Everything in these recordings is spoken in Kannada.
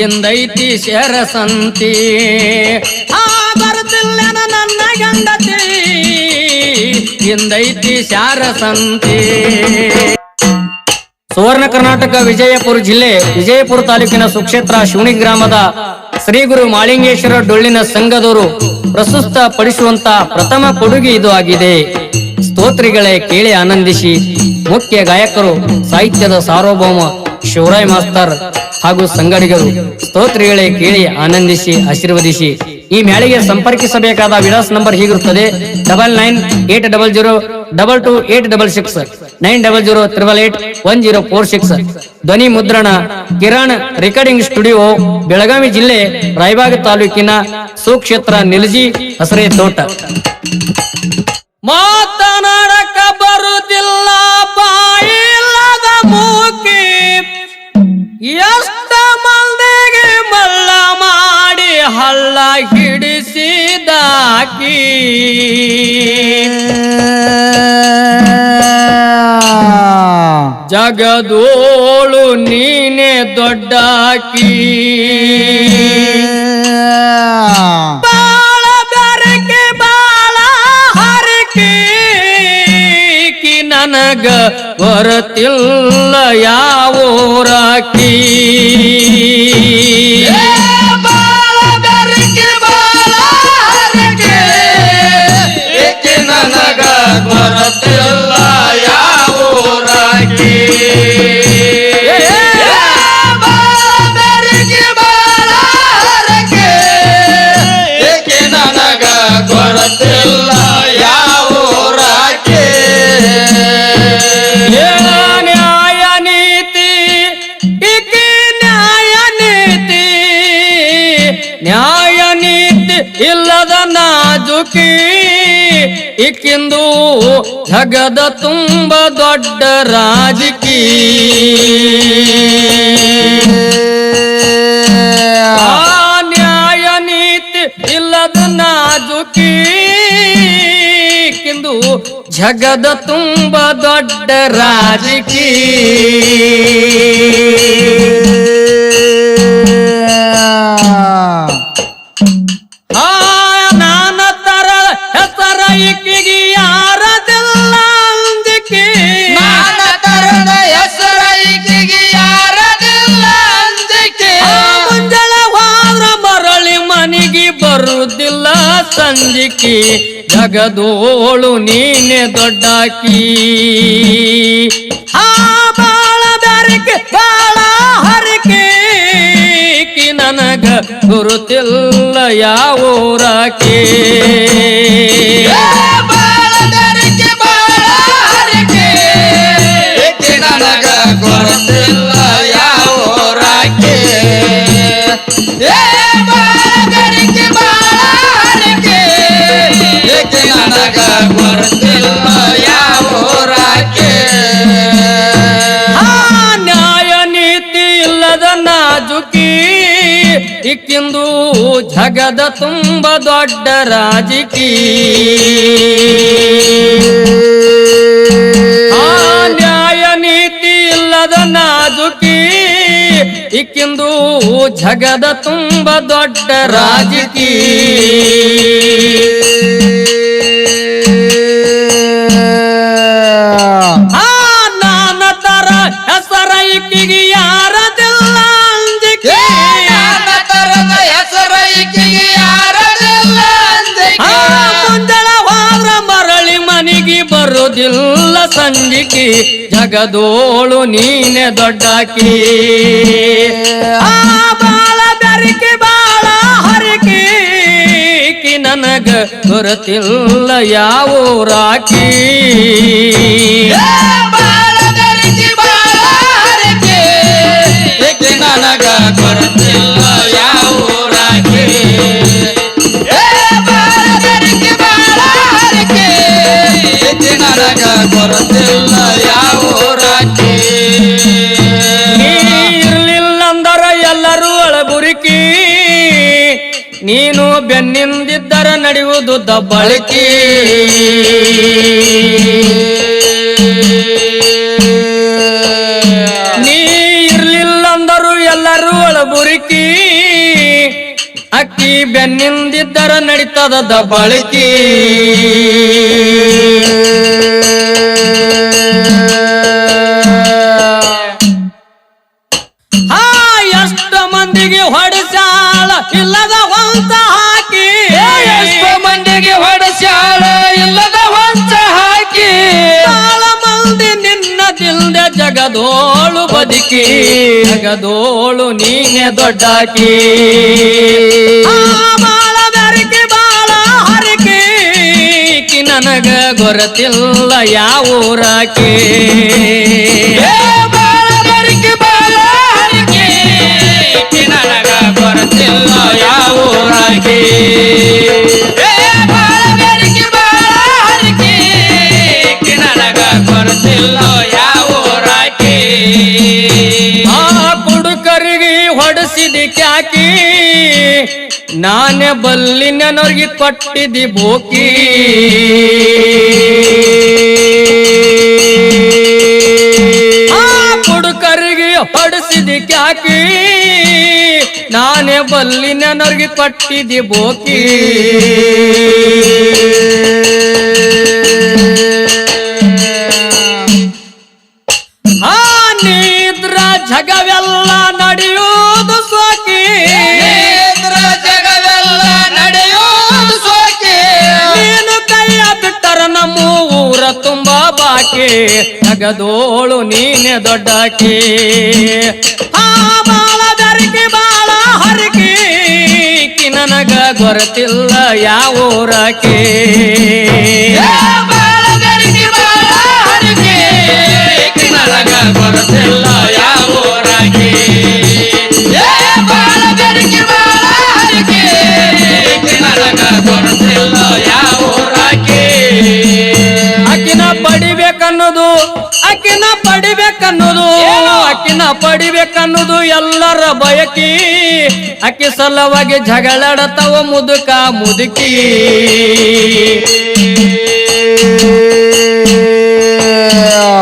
ಎಂದೈತಿ ಶರಸಂತಿ. ಆ ಬರುತ್ತಿಲ್ಲ ನನ್ನ ಗಂಡತಿ ಎಂದೈತಿ ಶಾರಸಂತಿ. ಸುವರ್ಣ ಕರ್ನಾಟಕ ವಿಜಯಪುರ ಜಿಲ್ಲೆ, ವಿಜಯಪುರ ತಾಲೂಕಿನ ಸುಕ್ಷೇತ್ರ ಶಿವಣಿ ಗ್ರಾಮದ ಶ್ರೀ ಗುರು ಮಾಳಿಂಗೇಶ್ವರ ಡೊಳ್ಳಿನ ಸಂಘದವರು ಪ್ರಸ್ತುತ ಪಡಿಸುವಂತ ಪ್ರಥಮ ಕೊಡುಗೆ ಇದು ಆಗಿದೆ. ಸ್ತೋತ್ರಿಗಳೇ ಕೇಳಿ ಆನಂದಿಸಿ. ಮುಖ್ಯ ಗಾಯಕರು, ಸಾಹಿತ್ಯದ ಸಾರ್ವಭೌಮ, ಶಿವರಾಯ್ ಮಾಸ್ತರ್ ಹಾಗೂ ಸಂಗಡಿಗರು ಸ್ತೋತ್ರಿಗಳೇ ಕೇಳಿ ಆನಂದಿಸಿ, ಆಶೀರ್ವದಿಸಿ ಈ ಮ್ಯಾಳಿಗೆ ಸಂಪರ್ಕಿಸಬೇಕಾದ ವಿಳಾಸ ನಂಬರ್ ಹೀಗಿರುತ್ತದೆ. Double nine eight double zero double two eight double six nine double zero triple eight one zero four six. ಧ್ವನಿ ಮುದ್ರಣ ಕಿರಣ್ ರೆಕಾರ್ಡಿಂಗ್ ಸ್ಟುಡಿಯೋ, ಬೆಳಗಾವಿ ಜಿಲ್ಲೆ ರಾಯಬಾಗ ತಾಲೂಕಿನ ಸುಕ್ಷೇತ್ರ ನಿಲಜಿ, ಹಸರೆ ತೋಟ. ಜಗದೋಳು ನೀನೆ ದೊಡ್ಡಾಕಿ. ಬಾಳ ಬೆರಕೆ ಬಾಳ ಹರಕಿ. ನನಗ ಬರತಿಲ್ಲ ಯಾವೋರಾಕಿ ನಾಜುಕಿ ಇಕ್ಕಿಂದು ಜಗದ ತುಂಬ ದೊಡ್ಡ ರಾಜಕೀ. ನ್ಯಾಯ ನೀತಿ ಇಲ್ಲದ ನಾಜುಕಿ. ಕಿಂದು ಜಗದ ತುಂಬ ದೊಡ್ಡ ರಾಜಕೀ. ಸಂಜಿಕೆ ಜಗದೋಳು ನೀನೆ ದೊಡ್ಡಾಕಿ. ಆ ಬಾಳ ಬೆರಕೆ ಬಾಳ ಹರಿಕೆ. ನನಗ ಗುರುತಿಲ್ಲ ಯಾವೂರಾಕೆ ಇಕ್ಕಿಂದು ಜಗದ ತುಂಬ ದೊಡ್ಡ ರಾಜಕಿ. ಆ ನ್ಯಾಯ ನೀತಿ ಇಲ್ಲದ ನಾಜುಕಿ. ಇಕ್ಕಿಂದು ಜಗದ ತುಂಬ ದೊಡ್ಡ ರಾಜಕಿ. ನಾನ ತರ ಹೆಸರ ಇಕ್ಕಿಗೆ ಯಾರದಿಲ್ಲ ಅಂಜಿಕೆ? ಬರುವುದಿಲ್ಲ ಸಂಜಿಕಿ, ಜಗದೋಳು ನೀನೆ ದೊಡ್ಡಾಕಿ. ಬಾಳ ಬೆರಕೆ, ಬಾಳ ಹರಕೆ ನನಗ ಗೊರತಿಲ್ಲ ಯಾವ ರಾಕಿ. ನನಗ ಗೊತ್ತಿಲ್ಲ ಯಾವ ರಾಕೆ. ನನಗ ಗೊತ್ತಿಲ್ಲ ಯಾವ ರಾಕೆ? ನೀ ಇರ್ಲಿಲ್ಲಂದರ ಎಲ್ಲರೂ ಅಳಬುರಿಕಿ. ನೀನು ಬೆನ್ನಿಂದಿದ್ದರ ನಡೆಯುವುದು ದಬ್ಬಳಿಕೆ. ನೀ ಇರ್ಲಿಲ್ಲಂದರು ಎಲ್ಲರೂ ಅಳಬುರಿಕಿ. ಅಕ್ಕಿ ಬೆನ್ನಿಂದಿದ್ದರ ನಡೀತದ ದಬ್ಬಾಳಿಕಿ. ಇಲ್ಲದ ಹೊಂತ ಹಾಕಿ ಎಷ್ಟೋ ಮಂದಿಗೆ ಹೊಡೆಸ್ಯಾಳ ಇಲ್ಲದ ವಂಚ ಹಾಕಿ. ಬಾಳ ಮಂದಿ ನಿನ್ನ ದಿಲ್ದೆ ಜಗದೋಳು ಬದುಕಿ. ಜಗದೋಳು ನೀನೆ ದೊಡ್ಡಾಕಿ. ಬಾಳ ಬೆರಕೆ ಬಾಳ ಹರಕೆ. ನನಗ ಗೊರತಿಲ್ಲ ಯಾವ ಊರಾಕಿ. ಕ್ಯಾಕಿ ನಾನೇ ಬಲ್ಲಿನವ್ರಿಗೆ ಕೊಟ್ಟಿದ್ದಿ ಬೋಕಿ ಆ ಕುಡುಕರಿಗೆ ಹೊಡೆಸಿದಿ ಕ್ಯಾಕಿ ನಾನೇ ಬಲ್ಲಿನವ್ರಿಗೆ ಕೊಟ್ಟಿದ್ದಿ ಬೋಕಿ ಬಾಕಿ ಜಗದೋಳು ನೀನೆ ದೊಡ್ಡಾಕಿ. ಆ ಬಾಳ ಬೆರಕೆ, ಬಾಳ ಹರಕೆ, ಈಕಿ ನನಗ ಗೊರತಿಲ್ಲ ಯಾವ ಊರಾಕಿ. ಬಾಳ ಬಾಳ ಹರಿಕೆ ನನಗ ಗೊರತಿಲ್ಲ ಅಕ್ಕಿನ ಪಡಿಬೇಕನ್ನೋದು. ಅಕ್ಕಿನ ಪಡಿಬೇಕನ್ನೋದು ಎಲ್ಲರ ಬಯಕಿ. ಅಕ್ಕಿ ಸಲುವಾಗಿ ಜಗಳಾಡತವ ಮುದುಕ ಮುದುಕಿ.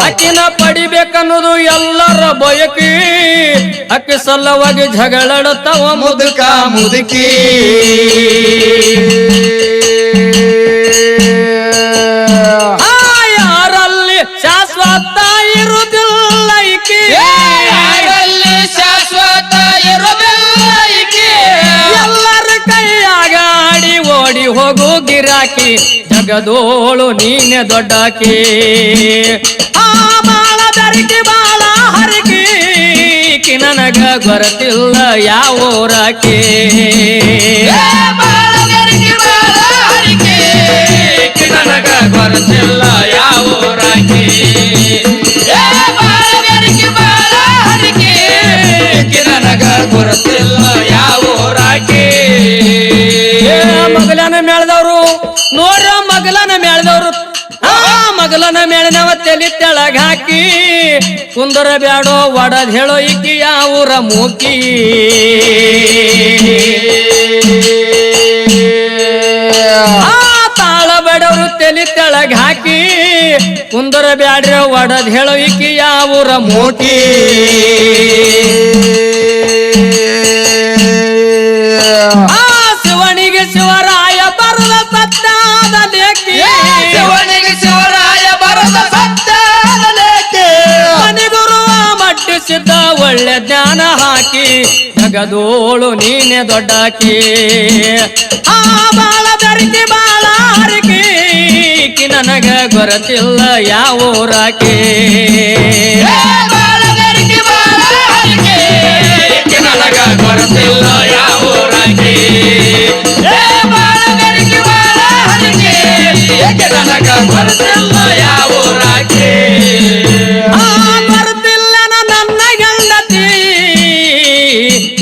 ಅಕ್ಕಿನ ಪಡಿಬೇಕನ್ನೋದು ಎಲ್ಲರ ಬಯಕಿ. ಅಕ್ಕಿ ಸಲುವಾಗಿ ಜಗಳಾಡತವ ಮುದುಕ ಮುದುಕಿ. ಶಾಶ್ವತ ಇರುವುದಿಲ್ಲ ಈಕಿ. ಯಾರಲ್ಲಿ ಶಾಶ್ವತ ಇರುವುದಿಲ್ಲ ಈಕೆ. ಎಲ್ಲರ ಕೈಯ ಗಾಡಿ ಓಡಿ ಹೋಗು ಗಿರಾಕಿ. ಜಗದೋಳು ನೀನೆ ದೊಡ್ಡಾಕಿ. ಆ ಬಾಳ ಬೆರಕೆ ಬಾಳ ಹರಕೆ. ಈಕಿ ನನಗ ಗೊರತಿಲ್ಲ ಯಾವ ಊರಾಕಿ. ಆ ಮಗಲನ ಮೇಳನವ ತಲಿ ತೆಳಗ ಹಾಕಿ, ಕುಂದರ ಬ್ಯಾಡೋ ಒಡದ್ ಹೇಳೋ ಇಕ್ಕಿ ಯಾವೂರ ಮೂಕಿ? ಆ, ತಾಳ ಬಡವರು ತೆಲಿ ತೆಳಗ ಹಾಕಿ, ಕುಂದರ ಬ್ಯಾಡ್ರ ಒಡದ್ ಹೇಳೋ ಇಕ್ಕಿ ಯಾವೂರ ಮೂಕಿ? ಆ ಶಿವನಿಗೆ ಶಿವರಾಯ ಮಟ್ಟಿಸಿದ್ದ ಒಳ್ಳೆ ಜ್ಞಾನ ಹಾಕಿ ಜಗದೋಳು ನೀನೆ ದೊಡ್ಡಾಕಿ. ಆ ಬಾಳ ಬೆರಕೆ, ಬಾಳ ಹರಕೆ ಈಕಿ ನನಗ ಗೊರತಿಲ್ಲ ಯಾವ ಊರಾಕಿ. ಏ ಬಾಳ ಬೆರಕೆ, ಬಾಳ ಹರಿಕೆ ಈಕೆ ನನಗ ಗೊರತಿಲ್ಲ ಯಾವ ಊರಾಗಿ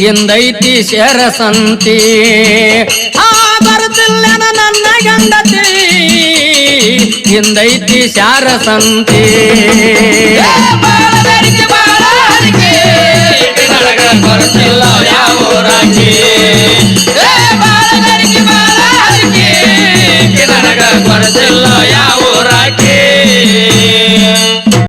ಎಂದೈತಿ ಶರಸಂತಿ ಆ ಬರುತ್ತಿಲ್ಲ ನನ್ನ ಗಂಡತಿ ಎಂದೈತಿ ಶಾರಸಂತಿ ಬರುತ್ತಿಲ್ಲ ಯಾವ ರಾಜಿ ಬರುತ್ತಿಲ್ಲ